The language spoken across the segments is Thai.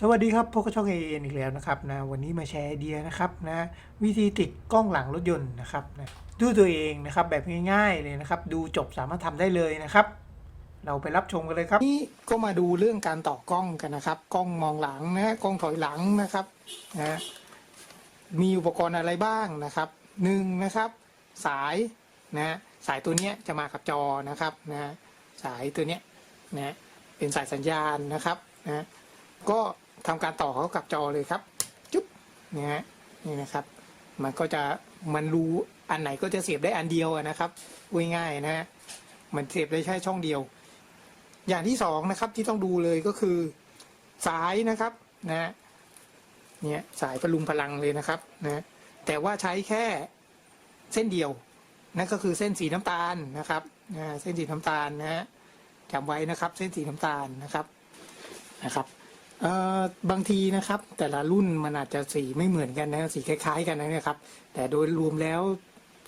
สวัสดีครับพวกกระช่องเอ็นอีกแล้วนะครับนะวันนี้มาแชร์ไอเดียนะครับนะวิธีติดกล้องหลังรถยนต์นะครับนะด้วยตัวเองนะครับแบบง่ายๆเลยนะครับ ดูจบสามารถทำได้เลยนะครับ เราไปรับชมกันเลยครับนี่ก็มาดูเรื่องการต่อกล้องกันนะครับ กล้องมองหลังนะกล้องถอยหลังนะครับนะมีอุปกรณ์อะไรบ้างนะครับหนึ่งนะครับ สายนะสายตัวเนี้ยจะมากับจอนะครับนะสายตัวเนี้ยนะเป็นสายสัญญาณนะครับนะก็ ทำการต่อเขากับจอเลยครับ จุ๊บนะฮะนี่นะครับ มันก็จะมันรู้อันไหนก็จะเสียบได้อันเดียวนะครับง่ายๆนะฮะมันเสียบได้แค่ช่องเดียว อย่างที่สองนะครับที่ต้องดูเลยก็คือสายนะครับนะฮะเนี่ยสายประลุงพลังเลยนะครับนะแต่ว่าใช้แค่เส้นเดียวนั่นก็คือเส้นสีน้ำตาลนะครับอ่าเส้นสีน้ำตาลนะฮะจำไว้นะครับ เส้นสีน้ำตาลนะครับนะครับ บางทีนะครับ แต่ละรุ่นมันอาจจะสีไม่เหมือนกันนะสีคล้ายๆ กันนะครับ แต่โดยรวมแล้ว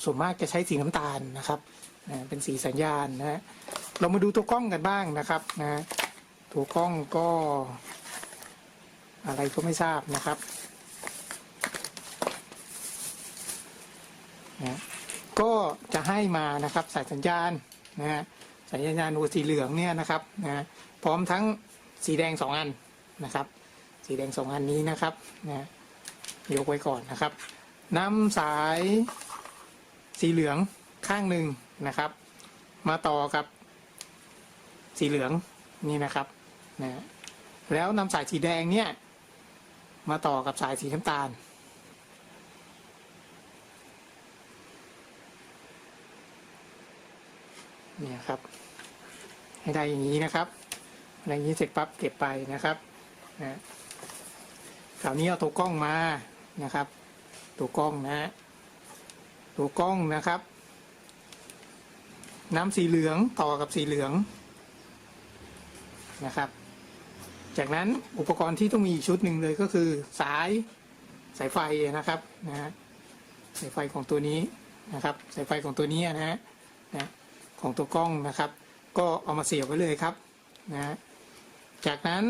ส่วนมากจะใช้สีน้ำตาลนะครับเป็นสีสัญญาณนะฮะเรามาดูตัวกล้องกันบ้างนะครับนะตัวกล้องก็ อะไรก็ไม่ทราบนะครับนะก็จะให้มานะครับสายสัญญาณนะฮะสายสัญญาณหัวสีเหลืองเนี่ยนะครับนะพร้อมทั้งสีแดงสองอัน นะครับ สีแดงสองอันนี้นะครับนะยกไว้ก่อนนะครับนำสายสีเหลืองข้างหนึ่งนะครับ มาต่อกับสีเหลืองนี่นะครับนะแล้วนำสายสีแดงเนี่ยมาต่อกับสายสีน้ำตาลเนี่ยครับ ให้ได้อย่างนี้นะครับอะไรอย่างนี้เสร็จปั๊บเก็บไปนะครับ นะคราวนี้เอาตัวกล้องมานะครับ ตัวกล้องนะ ตัวกล้องนะครับ น้ำสีเหลืองต่อกับสีเหลืองนะครับ จากนั้นอุปกรณ์ที่ต้องมีอีกชุดหนึ่งเลยก็คือสายสายไฟนะครับนะฮะสายไฟของตัวนี้นะครับ สายไฟของตัวนี้นะฮะนะของตัวกล้องนะครับ ก็เอามาเสียบไว้เลยครับนะฮะจากนั้น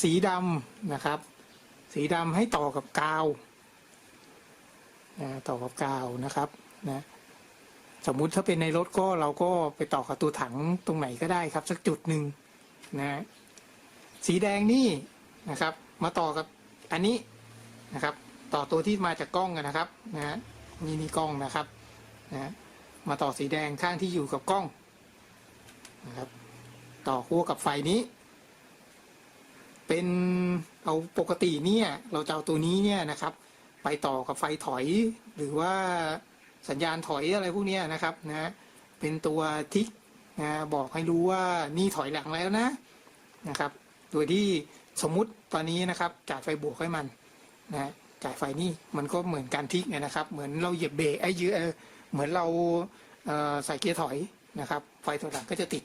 สีดำนะครับ สีดำให้ต่อกับกาวนะต่อกับกาวนะครับนะสมมุติถ้าเป็นในรถก็เราก็ไปต่อกับตัวถังตรงไหนก็ได้ครับ สักจุดหนึ่งนะสีแดงนี่นะครับ มาต่อกับอันนี้นะครับ ต่อตัวที่มาจากกล้องนะครับนะนี่นี่กล้องนะครับนะมาต่อสีแดงข้างที่อยู่กับกล้องนะครับ ต่อคู่กับไฟนี้ เป็นเอาปกติเนี่ยเราจะเอาตัวนี้เนี่ยนะครับ ไปต่อกับไฟถอย หรือว่าสัญญาณถอยอะไรพวกนี้นะครับนะเป็นตัวทิกนะบอกให้รู้ว่านี่ถอยหลังแล้วนะนะครับ โดยที่สมมุติตอนนี้นะครับจ่ายไฟบวกให้มันนะจ่ายไฟนี่มันก็เหมือนการทิกเนี่ยนะครับ เหมือนเราเหยียบเบรกไอ้ยืเออเหมือนเราเใส่เกียร์ถอยนะครับ ไฟถอยหลังก็จะติด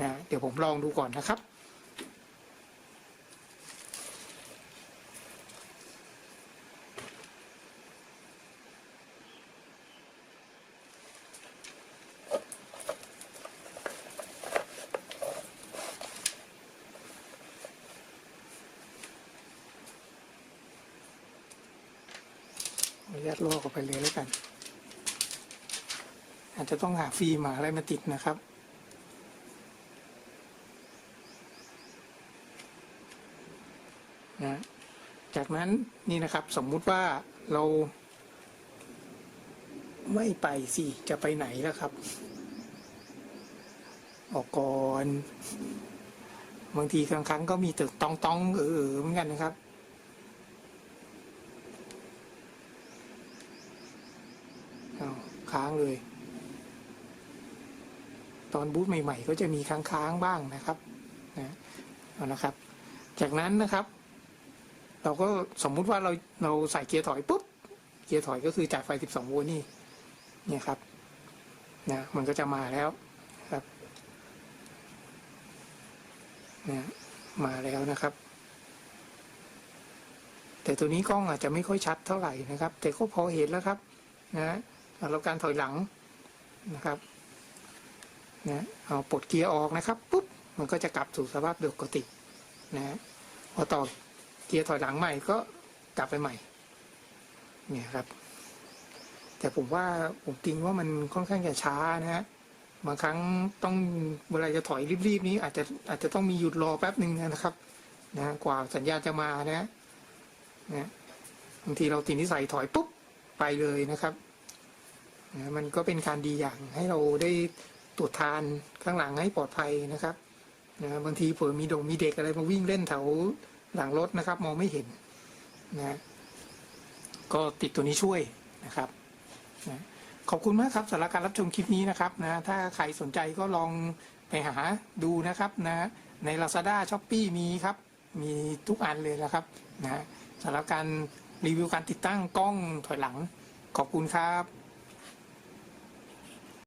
นะเดี๋ยวผมลองดูก่อนนะครับ ขออนุญาตลอกออกไปเลยแล้วกัน อาจจะต้องหาฟิล์มหาอะไรมาติดนะครับนะจากนั้นนี่นะครับสมมุติว่าเรา ไม่ไปสิจะไปไหนแล้วครับ ออกก่อน บางทีครั้งครั้งๆก็มีตึกตองตองๆเออๆเหมือนกันนะครับ อ้าว ค้างเลย ตอนบูตใหม่ ๆ ก็จะมีค้างๆบ้างนะครับนะเอานะครับ จากนั้นนะครับ เราก็สมมุติว่าเราเราใส่เกียร์ถอยปุ๊บเกียร์ถอยก็คือจ่ายไฟ 12 โวลต์นี่เนี่ยครับนะมันก็จะมาแล้วครับนะมาแล้วนะครับ แต่ตัวนี้กล้องอาจจะไม่ค่อยชัดเท่าไหร่นะครับ แต่ก็พอเห็นแล้วครับนะ เราการถอยหลังนะครับนะเอาปลดเกียร์ออกนะครับปุ๊บมันก็จะกลับสู่สภาพปกตินะพอต่อเกียร์ถอยหลังใหม่ก็กลับไปใหม่เนี่ยครับ แต่ผมว่าผมติงว่ามันค่อนข้างจะช้านะฮะบางครั้งต้องเวลาจะถอยรีบๆนี้อาจจะอาจจะต้องมีหยุดรอแป๊บหนึ่งนะครับนะกว่าสัญญาณจะมานะฮะนะบางทีเราติดนิสัยถอยปุ๊บไปเลยนะครับ นะมันก็เป็นการดีอย่างให้เราได้ตรวจทานข้างหลังให้ปลอดภัยนะครับนะบางทีเผื่อมีดงมีเด็กอะไรมาวิ่งเล่นแถวหลังรถนะครับ มองไม่เห็นนะก็ติดตัวนี้ช่วยนะครับนะขอบคุณมากครับสำหรับการรับชมคลิปนี้นะครับนะถ้าใครสนใจก็ลองไปหาดูนะครับนะใน Lazada s h o p e e มีครับ มีทุกอันเลยนะครับนะสำหรับการรีวิวการติดตั้งกล้องถอยหลังขอบคุณครับ